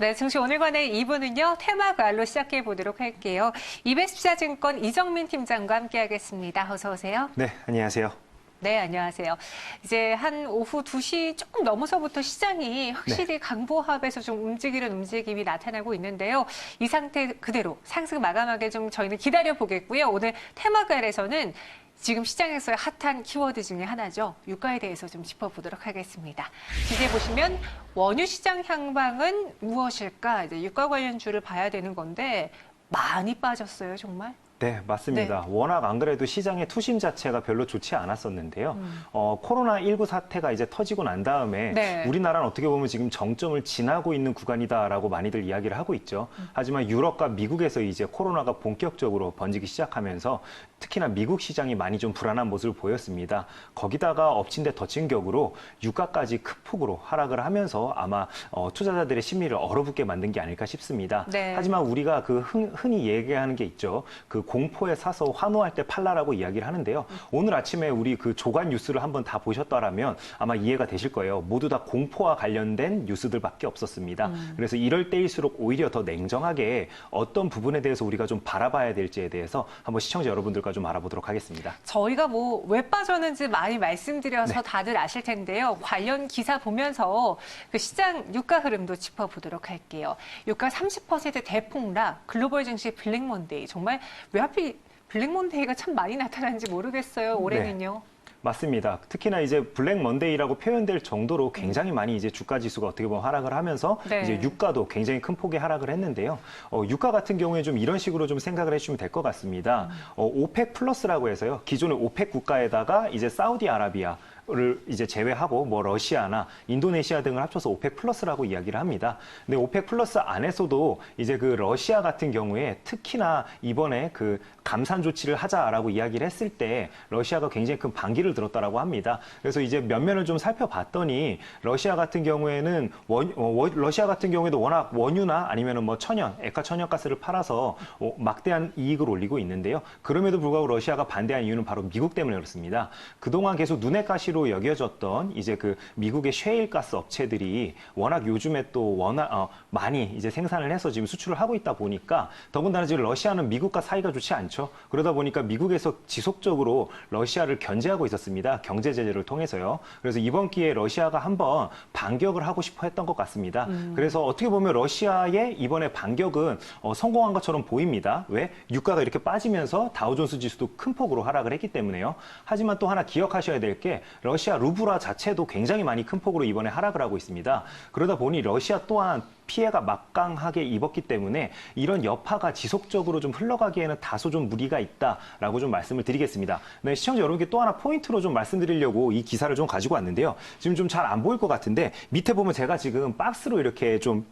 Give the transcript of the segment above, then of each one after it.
네, 증시 오늘관의 2부는요, 테마가로 시작해 보도록 할게요. 이베스투자증권 이정민 팀장과 함께하겠습니다. 어서 오세요. 네, 안녕하세요. 네, 안녕하세요. 이제 한 오후 2시 조금 넘어서부터 시장이 확실히 강보합에서 좀 움직이는 움직임이 나타나고 있는데요. 이 상태 그대로 상승 마감하게 좀 저희는 기다려 보겠고요. 오늘 테마갈에서는 지금 시장에서의 핫한 키워드 중에 하나죠. 유가에 대해서 좀 짚어보도록 하겠습니다. 이제 보시면 원유 시장 향방은 무엇일까? 이제 유가 관련 주를 봐야 되는 건데 많이 빠졌어요, 정말. 네, 맞습니다. 워낙 안 그래도 시장의 투심 자체가 별로 좋지 않았었는데요. 음. 어, 코로나19 사태가 이제 터지고 난 다음에 네. 우리나라는 어떻게 보면 지금 정점을 지나고 있는 구간이다라고 많이들 이야기를 하고 있죠. 하지만 유럽과 미국에서 이제 코로나가 본격적으로 번지기 시작하면서 특히나 미국 시장이 많이 좀 불안한 모습을 보였습니다. 거기다가 엎친 데 덧친 격으로 유가까지 큰 폭으로 하락을 하면서 아마 어, 투자자들의 심리를 얼어붙게 만든 게 아닐까 싶습니다. 네. 하지만 우리가 그 흔, 흔히 얘기하는 게 있죠. 그 공포에 사서 환호할 때 팔라라고 이야기를 하는데요. 오늘 아침에 우리 그 조간 뉴스를 한번 다 보셨다라면 아마 이해가 되실 거예요. 모두 다 공포와 관련된 뉴스들밖에 없었습니다. 그래서 이럴 때일수록 오히려 더 냉정하게 어떤 부분에 대해서 우리가 좀 바라봐야 될지에 대해서 한번 시청자 여러분들과 좀 알아보도록 하겠습니다. 저희가 뭐 왜 빠졌는지 많이 말씀드려서 네. 다들 아실 텐데요. 관련 기사 보면서 그 시장 유가 흐름도 짚어보도록 할게요. 유가 30% 대폭락, 글로벌 증시 블랙몬데이. 정말 왜 하필 블랙몬데이가 참 많이 나타나는지 모르겠어요. 올해는요. 맞습니다. 특히나 이제 블랙 먼데이라고 표현될 정도로 굉장히 많이 이제 주가 지수가 어떻게 보면 하락을 하면서 네. 이제 유가도 굉장히 큰 폭의 하락을 했는데요. 어, 유가 같은 경우에 좀 이런 식으로 좀 생각을 해주시면 될 것 같습니다. 어, 오펙 플러스라고 해서요. 기존의 오펙 국가에다가 이제 사우디아라비아 를 이제 제외하고 뭐 러시아나 인도네시아 등을 합쳐서 오펙 플러스라고 이야기를 합니다. 근데 오펙 플러스 안에서도 이제 그 러시아 같은 경우에 특히나 이번에 그 감산 조치를 하자라고 이야기를 했을 때 러시아가 굉장히 큰 반기를 들었다라고 합니다. 그래서 이제 면면을 좀 살펴봤더니 러시아 같은 경우에는 원, 어, 원- 러시아 같은 경우에도 워낙 원유나 아니면은 뭐 천연, 액화 천연가스를 팔아서 어, 막대한 이익을 올리고 있는데요. 그럼에도 불구하고 러시아가 반대한 이유는 바로 미국 때문에 그렇습니다. 그동안 계속 눈의 가시로 여겨졌던 이제 그 미국의 셰일가스 업체들이 워낙 요즘에 또 워낙 어, 많이 이제 생산을 해서 지금 수출을 하고 있다 보니까 더군다나 지금 러시아는 미국과 사이가 좋지 않죠. 그러다 보니까 미국에서 지속적으로 러시아를 견제하고 있었습니다. 경제 제재를 통해서요. 그래서 이번 기회에 러시아가 한번 반격을 하고 싶어 했던 것 같습니다. 그래서 어떻게 보면 러시아의 이번에 반격은 어, 성공한 것처럼 보입니다. 왜? 유가가 이렇게 빠지면서 다우존스 지수도 큰 폭으로 하락을 했기 때문에요. 하지만 또 하나 기억하셔야 될 게 러시아 루브라 자체도 굉장히 많이 큰 폭으로 이번에 하락을 하고 있습니다. 그러다 보니 러시아 또한 피해가 막강하게 입었기 때문에 이런 여파가 지속적으로 좀 흘러가기에는 다소 좀 무리가 있다라고 좀 말씀을 드리겠습니다. 네, 시청자 여러분께 또 하나 포인트로 좀 말씀드리려고 이 기사를 좀 가지고 왔는데요. 지금 좀 잘 안 보일 것 같은데 밑에 보면 제가 지금 박스로 이렇게 좀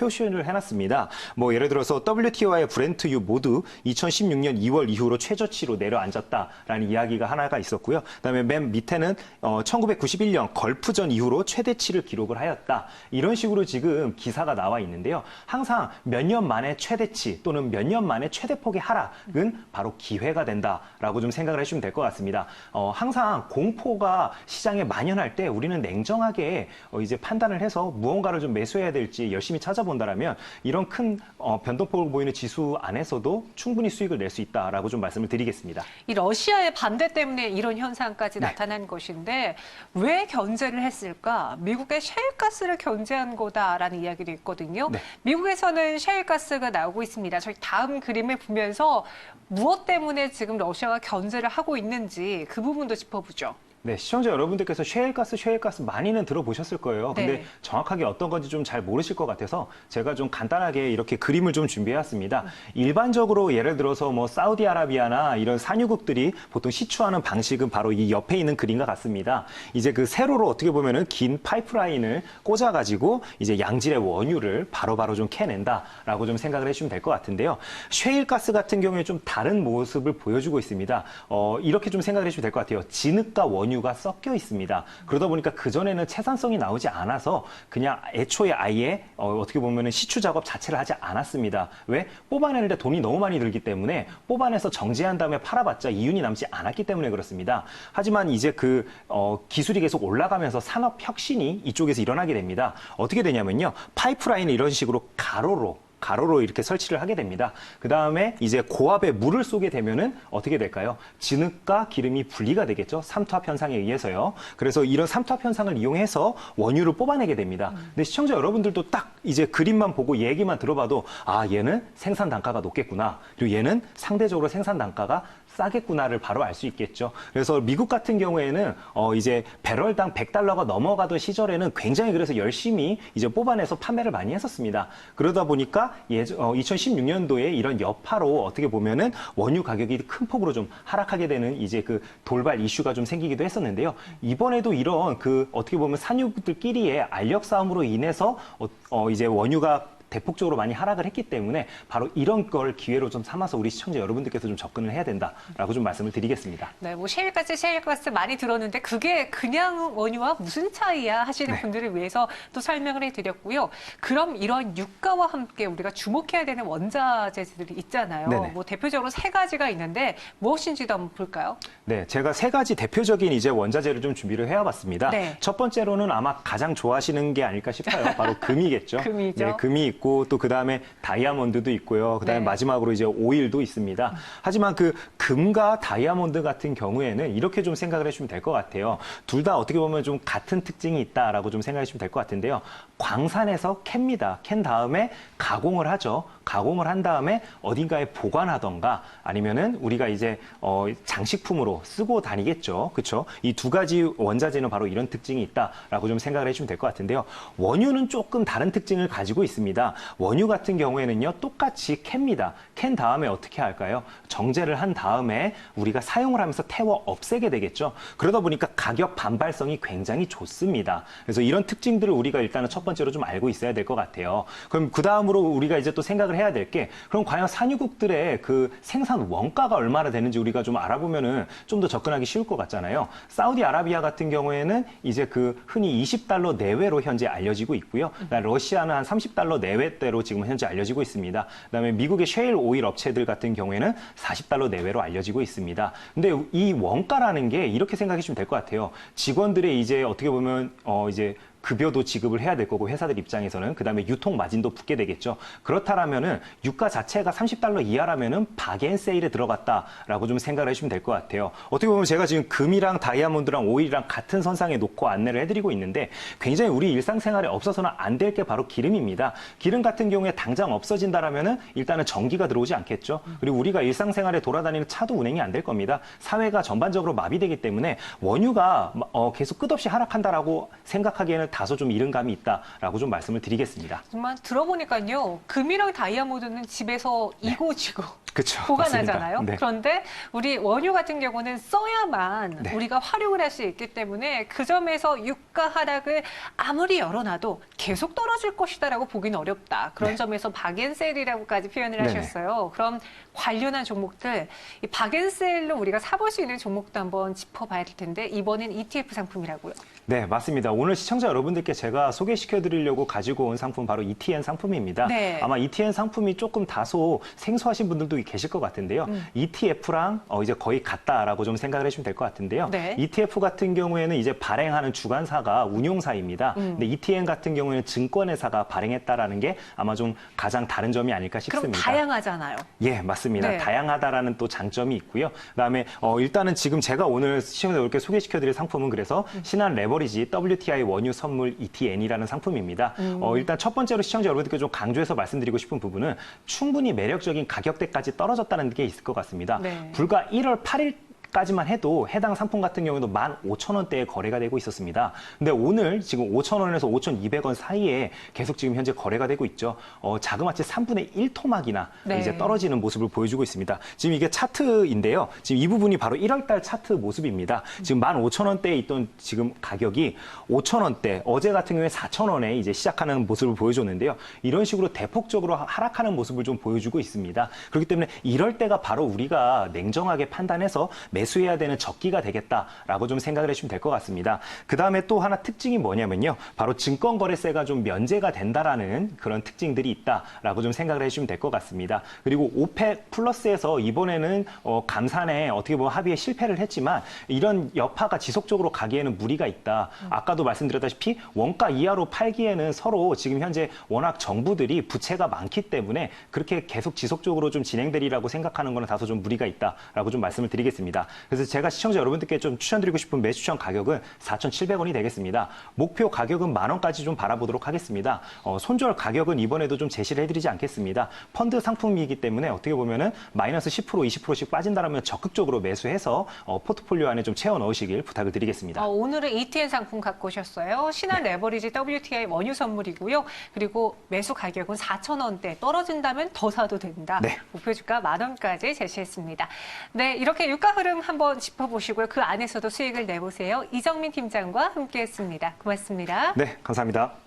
표시를 해놨습니다. 뭐 예를 들어서 WTI와의 브렌트유 모두 2016년 2월 이후로 최저치로 내려앉았다라는 이야기가 하나가 있었고요. 그다음에 맨 밑에는 어, 1991년 걸프전 이후로 최대치를 기록을 하였다. 이런 식으로 지금 기사가 나와 있는데요. 항상 몇 년 만에 최대치 또는 몇 년 만에 최대폭의 하락은 바로 기회가 된다라고 좀 생각을 해주시면 될 것 같습니다. 어, 항상 공포가 시장에 만연할 때 우리는 냉정하게 어, 이제 판단을 해서 무언가를 좀 매수해야 될지 열심히 찾아 본다라면 이런 큰 어, 변동폭을 보이는 지수 안에서도 충분히 수익을 낼 수 있다라고 좀 말씀을 드리겠습니다. 이 러시아의 반대 때문에 이런 현상까지 네. 나타난 것인데 왜 견제를 했을까? 미국의 셰일가스를 견제한 거다라는 이야기도 있거든요. 네. 미국에서는 셰일가스가 나오고 있습니다. 저희 다음 그림을 보면서 무엇 때문에 지금 러시아가 견제를 하고 있는지 그 부분도 짚어보죠. 네, 시청자 여러분들께서 셰일가스, 셰일가스 많이는 들어보셨을 거예요. 근데 네. 정확하게 어떤 건지 좀 잘 모르실 것 같아서 제가 좀 간단하게 이렇게 그림을 좀 준비해왔습니다. 일반적으로 예를 들어서 뭐 사우디아라비아나 이런 산유국들이 보통 시추하는 방식은 바로 이 옆에 있는 그림과 같습니다. 이제 그 세로로 어떻게 보면은 긴 파이프라인을 꽂아가지고 이제 양질의 원유를 바로바로 좀 캐낸다라고 좀 생각을 해주시면 될 것 같은데요. 셰일가스 같은 경우에 좀 다른 모습을 보여주고 있습니다. 어, 이렇게 좀 생각을 해주시면 될 것 같아요. 진흙과 원유 원유가 섞여 있습니다. 그러다 보니까 그전에는 채산성이 나오지 않아서 그냥 애초에 아예 어, 어떻게 보면 시추 작업 자체를 하지 않았습니다. 왜? 뽑아내는데 돈이 너무 많이 들기 때문에 뽑아내서 정지한 다음에 팔아봤자 이윤이 남지 않았기 때문에 그렇습니다. 하지만 이제 그 어, 기술이 계속 올라가면서 산업 혁신이 이쪽에서 일어나게 됩니다. 어떻게 되냐면요. 파이프라인을 이런 식으로 가로로 가로로 이렇게 설치를 하게 됩니다. 그 다음에 이제 고압에 물을 쏘게 되면은 어떻게 될까요? 진흙과 기름이 분리가 되겠죠. 삼투압 현상에 의해서요. 그래서 이런 삼투압 현상을 이용해서 원유를 뽑아내게 됩니다. 근데 시청자 여러분들도 딱 이제 그림만 보고 얘기만 들어봐도 아 얘는 생산 단가가 높겠구나. 그리고 얘는 상대적으로 생산 단가가 싸겠구나를 바로 알 수 있겠죠. 그래서 미국 같은 경우에는 어 이제 배럴당 100달러가 넘어가던 시절에는 굉장히 그래서 열심히 이제 뽑아내서 판매를 많이 했었습니다. 그러다 보니까 예전 어 2016년도에 이런 여파로 어떻게 보면은 원유 가격이 큰 폭으로 좀 하락하게 되는 이제 그 돌발 이슈가 좀 생기기도 했었는데요. 이번에도 이런 그 어떻게 보면 산유국들끼리의 알력 싸움으로 인해서 어, 어 이제 원유가 대폭적으로 많이 하락을 했기 때문에 바로 이런 걸 기회로 좀 삼아서 우리 시청자 여러분들께서 좀 접근을 해야 된다라고 좀 말씀을 드리겠습니다. 네, 뭐 셰일가스, 셰일가스 많이 들었는데 그게 그냥 원유와 무슨 차이야 하시는 네. 분들을 위해서 또 설명을 해드렸고요. 그럼 이런 유가와 함께 우리가 주목해야 되는 원자재들이 있잖아요. 네네. 뭐 대표적으로 세 가지가 있는데 무엇인지도 한번 볼까요? 네, 제가 세 가지 대표적인 이제 원자재를 좀 준비를 해와봤습니다. 네. 첫 번째로는 아마 가장 좋아하시는 게 아닐까 싶어요. 바로 금이겠죠. 금이죠. 네, 금이 있고 또 그 다음에 다이아몬드도 있고요. 그 다음에 네. 마지막으로 이제 오일도 있습니다. 하지만 그 금과 다이아몬드 같은 경우에는 이렇게 좀 생각을 해주면 될 것 같아요. 둘 다 어떻게 보면 좀 같은 특징이 있다라고 좀 생각해 주시면 될 것 같은데요. 광산에서 캡니다. 캔 다음에 가공을 하죠. 가공을 한 다음에 어딘가에 보관하던가 아니면은 우리가 이제 어 장식품으로 쓰고 다니겠죠. 그렇죠? 이 두 가지 원자재는 바로 이런 특징이 있다라고 좀 생각을 해 주면 될 것 같은데요. 원유는 조금 다른 특징을 가지고 있습니다. 원유 같은 경우에는요, 똑같이 캡니다. 캔 다음에 어떻게 할까요? 정제를 한 다음에 우리가 사용을 하면서 태워 없애게 되겠죠. 그러다 보니까 가격 반발성이 굉장히 좋습니다. 그래서 이런 특징들을 우리가 일단은 첫 번째로 좀 알고 있어야 될 것 같아요. 그럼 그 다음으로 우리가 이제 또 생각을 해야 될 게 그럼 과연 산유국들의 그 생산 원가가 얼마나 되는지 우리가 좀 알아보면은 좀 더 접근하기 쉬울 것 같잖아요. 사우디아라비아 같은 경우에는 이제 그 흔히 20달러 내외로 현재 알려지고 있고요. 러시아는 한 30달러 내외 대로 지금 현재 알려지고 있습니다. 그다음에 미국의 셰일 오일 업체들 같은 경우에는 40달러 내외로 알려지고 있습니다. 근데 이 원가라는 게 이렇게 생각해 주시면 될 것 같아요. 직원들의 이제 어떻게 보면 어 이제 급여도 지급을 해야 될 거고 회사들 입장에서는 그다음에 유통 마진도 붙게 되겠죠. 그렇다라면은 유가 자체가 30달러 이하라면은 바겐 세일에 들어갔다라고 좀 생각을 해주시면 될 것 같아요. 어떻게 보면 제가 지금 금이랑 다이아몬드랑 오일이랑 같은 선상에 놓고 안내를 해드리고 있는데 굉장히 우리 일상생활에 없어서는 안 될 게 바로 기름입니다. 기름 같은 경우에 당장 없어진다라면은 일단은 전기가 들어오지 않겠죠. 그리고 우리가 일상생활에 돌아다니는 차도 운행이 안 될 겁니다. 사회가 전반적으로 마비되기 때문에 원유가 어, 계속 끝없이 하락한다라고 생각하기에는 다소 좀 이른 감이 있다라고 좀 말씀을 드리겠습니다. 정말 들어보니까요. 금이랑 다이아몬드는 집에서 이고 지고 그렇죠. 보관하잖아요. 네. 그런데 우리 원유 같은 경우는 써야만 네. 우리가 활용을 할 수 있기 때문에 그 점에서 유가 하락을 아무리 열어놔도 계속 떨어질 것이다라고 보기는 어렵다. 그런 네. 점에서 바겐셀이라고까지 표현을 네네. 하셨어요. 그럼 관련한 종목들 이 바겐셀로 우리가 사볼 수 있는 종목도 한번 짚어봐야 될 텐데 이번엔 ETF 상품이라고요. 네, 맞습니다. 오늘 시청자 여러분들께 제가 소개시켜 드리려고 가지고 온 상품 바로 ETN 상품입니다. 네. 아마 ETN 상품이 조금 다소 생소하신 분들도 계실 것 같은데요. 음. ETF랑 어, 이제 거의 같다라고 좀 생각을 해주시면 될 것 같은데요. 네. ETF 같은 경우에는 이제 발행하는 주관사가 운용사입니다. 음. 근데 ETN 같은 경우에는 증권회사가 발행했다라는 게 아마 좀 가장 다른 점이 아닐까 그럼 싶습니다. 다양하잖아요. 예, 맞습니다. 네. 다양하다라는 또 장점이 있고요. 그다음에 어, 일단은 지금 제가 오늘 시청자분들께 소개시켜드릴 상품은 그래서 음. 신한 레버리지 WTI 원유 선물 ETN이라는 상품입니다. 음. 어, 일단 첫 번째로 시청자 여러분들께 좀 강조해서 말씀드리고 싶은 부분은 충분히 매력적인 가격대까지 떨어졌다는 게 있을 것 같습니다. 네. 불과 1월 8일 까지만 해도 해당 상품 같은 경우도 15,000원대에 거래가 되고 있었습니다. 근데 오늘 지금 5,000원에서 5,200원 사이에 계속 지금 현재 거래가 되고 있죠. 어, 자그마치 3분의 1 토막이나 네. 이제 떨어지는 모습을 보여주고 있습니다. 지금 이게 차트인데요. 지금 이 부분이 바로 1월달 차트 모습입니다. 지금 15,000원대에 있던 지금 가격이 5,000원대, 어제 같은 경우에 4,000원에 이제 시작하는 모습을 보여줬는데요. 이런 식으로 대폭적으로 하락하는 모습을 좀 보여주고 있습니다. 그렇기 때문에 이럴 때가 바로 우리가 냉정하게 판단해서 매 수해야 되는 적기가 되겠다라고 좀 생각을 해주시면 될 것 같습니다. 그 다음에 또 하나 특징이 뭐냐면요. 바로 증권거래세가 좀 면제가 된다라는 그런 특징들이 있다라고 좀 생각을 해주시면 될 것 같습니다. 그리고 오펙 플러스에서 이번에는 어, 감산에 어떻게 보면 합의에 실패를 했지만 이런 여파가 지속적으로 가기에는 무리가 있다. 아까도 말씀드렸다시피 원가 이하로 팔기에는 서로 지금 현재 워낙 정부들이 부채가 많기 때문에 그렇게 계속 지속적으로 좀 진행되리라고 생각하는 거는 다소 좀 무리가 있다라고 좀 말씀을 드리겠습니다. 그래서 제가 시청자 여러분들께 좀 추천드리고 싶은 매수천 가격은 4,700원이 되겠습니다. 목표 가격은 만 원까지 좀 바라보도록 하겠습니다. 어, 손절 가격은 이번에도 좀 제시를 해드리지 않겠습니다. 펀드 상품이기 때문에 어떻게 보면은 마이너스 10% 20%씩 빠진다라면 적극적으로 매수해서 어, 포트폴리오 안에 좀 채워 넣으시길 부탁을 드리겠습니다. 어, 오늘은 ETN 상품 갖고 오셨어요. 신한 레버리지 WTI 원유 선물이고요. 그리고 매수 가격은 4,000원대 떨어진다면 더 사도 된다. 네. 목표 주가 만 원까지 제시했습니다. 네, 이렇게 유가 흐름 한번 짚어보시고요. 그 안에서도 수익을 내보세요. 이정민 팀장과 함께했습니다. 고맙습니다. 네, 감사합니다.